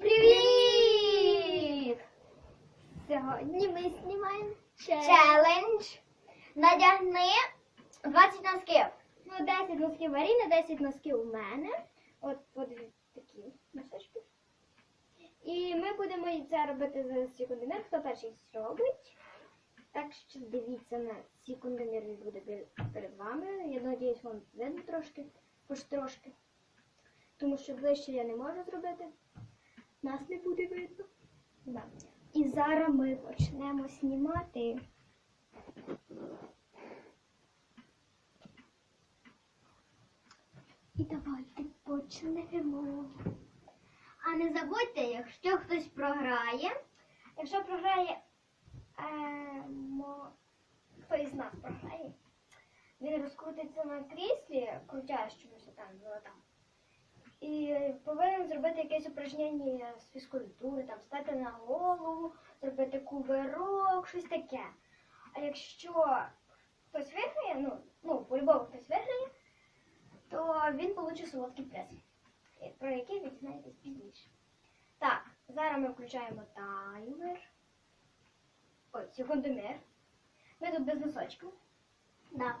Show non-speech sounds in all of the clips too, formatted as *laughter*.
Привіт! Сьогодні ми знімаємо челендж. Надягни 20 носків. Ну, 10 носків Аріни, 10 носків у мене. От подивіться такі носочки. І ми будемо це робити за секундомір. Хто перший зробить? Так що дивіться на секундомір, він буде перед вами. Я надіюсь, вам видно трошки, хоч трошки. Тому що ближче я не можу зробити. Нас не буде видно. Да. І зараз ми почнемо знімати. І давайте почнемо. А не забудьте, якщо хтось програє, якщо програє е, мо- хто із нас програє, він розкрутиться на кріслі, крутящомуся там, ну, там. І повинен зробити якесь упражнення з фізкультури, там стати на голову, зробити кувирок, щось таке. А якщо хтось виграє, ну, ну по-любому хтось виграє, то він получить солодкий приз, е, про який ви дізнаєтесь пізніше. Так, зараз ми включаємо таймер. Ой, секундомір. Ми тут без носочків. Да.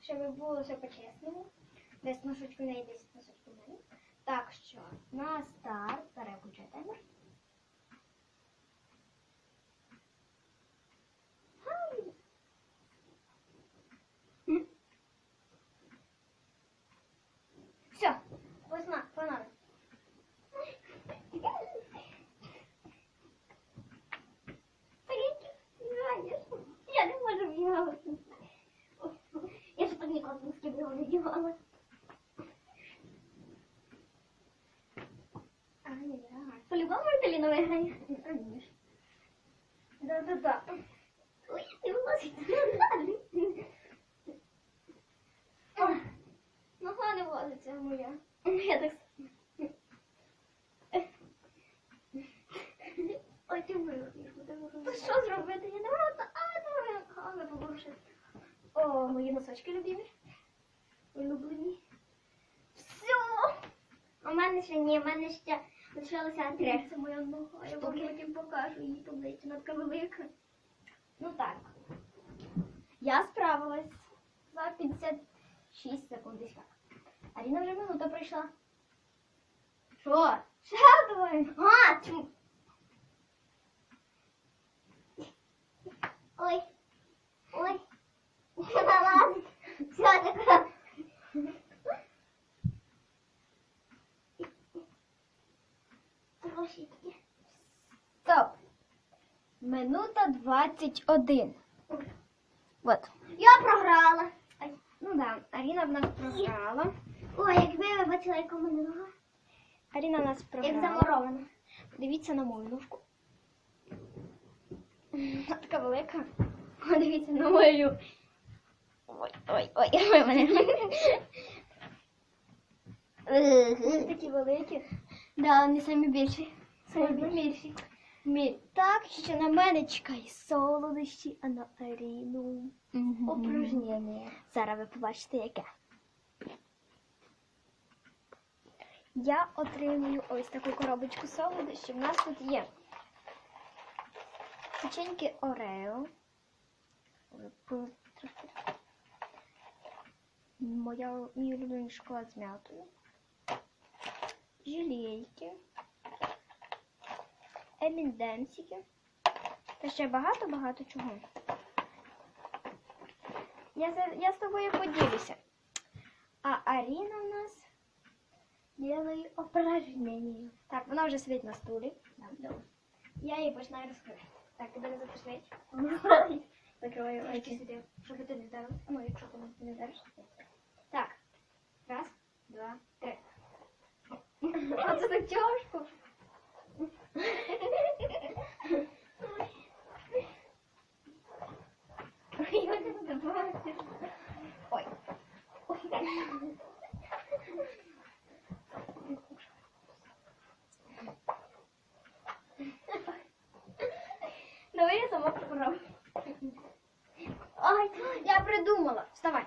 Щоб було все по-чесному. Десь носочку в неї, десь носочку мене. Так що на старт переключай таймер. Гай! М. Все, посна, погнали. Я не можу бігати. Я ж так ніколи не скидала не бігала. А, ні, ага. По-любому Віталіна виграє. Конечно. Да-да-да. Нога не влазиться моя. Я так... Ой, ти. Ну що зробити? Я не можу. А, давай, але поворушити. О, мої носочки любимі. Улюблені. Все. У мене ще ні, у мене ще Андрія. Це моя нога. Я вам потім покажу її поближче. Вона така велика. Ну так. Я справилась за 56 секунд десь так. Аріна вже минута пройшла. Що? Ще давай. А, чому? Ой. Ой. Залазить. Все таке. Трошечки. Стоп. Минута 21. Вот. Я програла. Ай, ну да, Аріна в нас програла. Ой, якби ви бачили, яка в мене нога. Аріна в нас програла. Як замурована. Дивіться на мою ножку. Вона така велика. Подивіться на мою. Ой, ой, ой, ой, мене. *laughs* Вони такі великі. Да, вони самі більші. Самі більші. Мі- Так, що на мене чекає солодощі, а на Аріну упражнення. Зараз ви побачите, яке. Я отримую ось таку коробочку солодощів. У нас тут є печеньки Орео. Ой, пу- трошки. Моя мій улюблений шоколад з м'ятою. Желейки. Емінденсики. Та ще багато-багато чого. Я, я з тобою поділюся. А Аріна у нас делає упражнення. Так, вона вже сидить на стулі. Я її починаю розкривати. Так, тебе не запустить. Закриваю очі сюди, щоб ти не вдарив. Ну, якщо ти не вдариш. Так. Раз, два, три. А це так тяжко. Давай я сама попробую. Ай, я придумала. Вставай.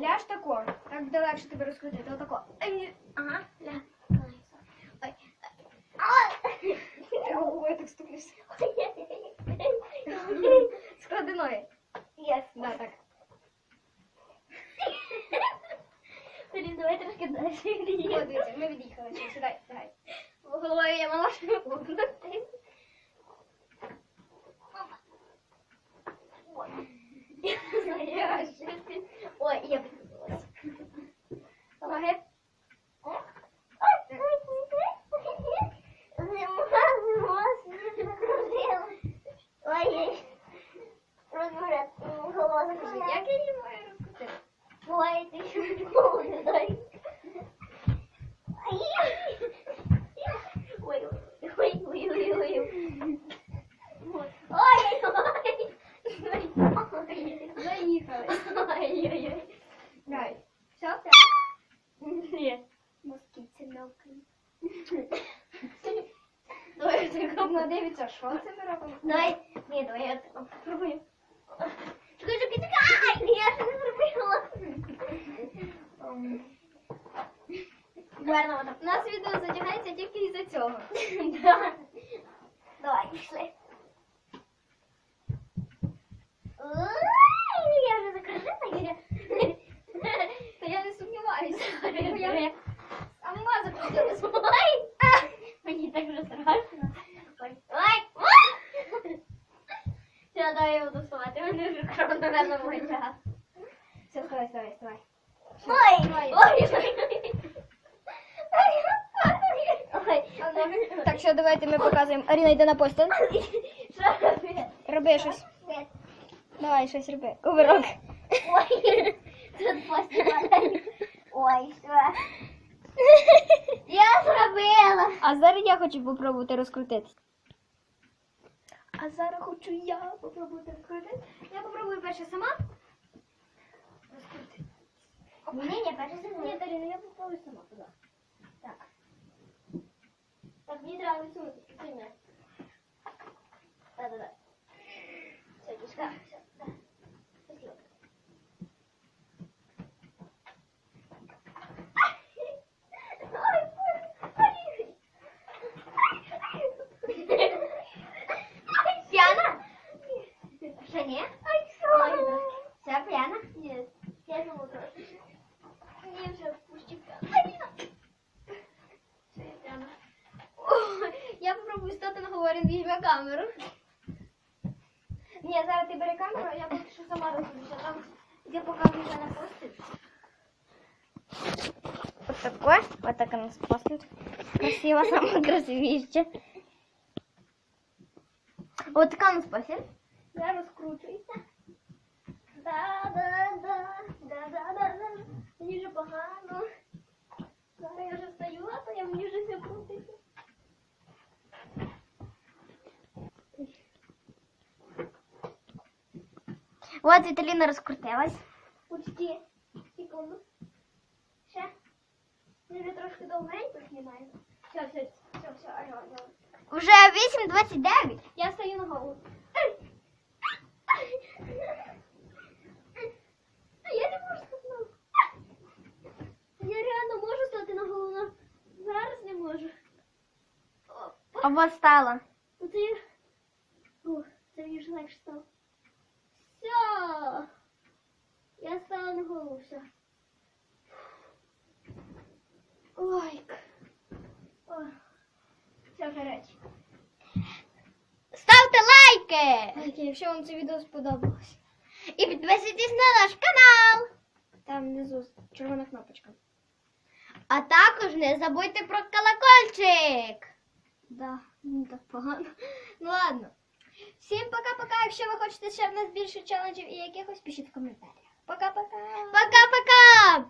Ляж тако. Так буде легше тебе розкрутити. Отако. мной? Yes. Да, так. *laughs* Блін, давай трошки далі. От, дивіться, ми від'їхали сюди. Її маю розкрутити? Ой, що. Давай. Давай, це ми робимо? Дай. Ні, давай я тебе попробую. Чекай, чекай, чекай! Ні, я ще не зробила. Гарно воно. У нас відео затягається тільки із-за цього. Да. Давай, пішли. Ой, Я вже закрутила, Юля. Та я не сумніваюся. Я сама закрутилась. Ой! А! Мені так вже страшно. Ой! Ой! Я даю його доставати, на мене час. Все, вставай, вставай, вставай. Ой! Ой. Ой! Ой! Так, що давайте ми показуємо. Аріна, йде на робити? Роби щось. Давай, щось роби. Кувирок. Ой! Тут постійно. Ой, що? Я зробила! А зараз я хочу попробувати розкрутитись. А зараз хочу я попробувати розкрутитись. Я попробую перше сама. Розкрути. Ні, ні, перше Ні, Дарина, я попробую сама. будь ласка. Так. Так, мені треба висунути. Сильно. Да-да-да. Все, дишка. Все, да. Спасибо. Ой, ой. попробую стати на говорі, візьме камеру. Ні, зараз ти бери камеру, а я поки що сама розкручу. Там я покажу вже на постель. Вот такой, вот так у нас постель. Красиво, *laughs* самое красивіше. Вот така у нас постель. Я розкручуюся. Да-да-да, да-да-да-да. Мені вже погано. Зараз я вже встаю, а то я мені вже все крутиться. Вот Віталіна розкрутилась. Почти. Секунду. Ще. Вже трошки довгенько знімаємо. Все, все, все, все, алло, алло. Вже 8.29. Я стою на голову. Я не можу стати. Я реально можу стати на голову, зараз не можу. А вот стало. Ну я... О, це мені вже легше стало. Все. Я стала на голову, все. Ой. О. Все, гаряче. Ставте лайки якщо вам це відео сподобалось. і підписуйтесь на наш канал. Там внизу червона кнопочка. А також не забудьте про колокольчик. Да, не так погано. Ну ладно. Всім пока-пока. Якщо ви хочете ще в нас більше челенджів і якихось, пишіть в коментарях. Пока-пока. Пока-пока!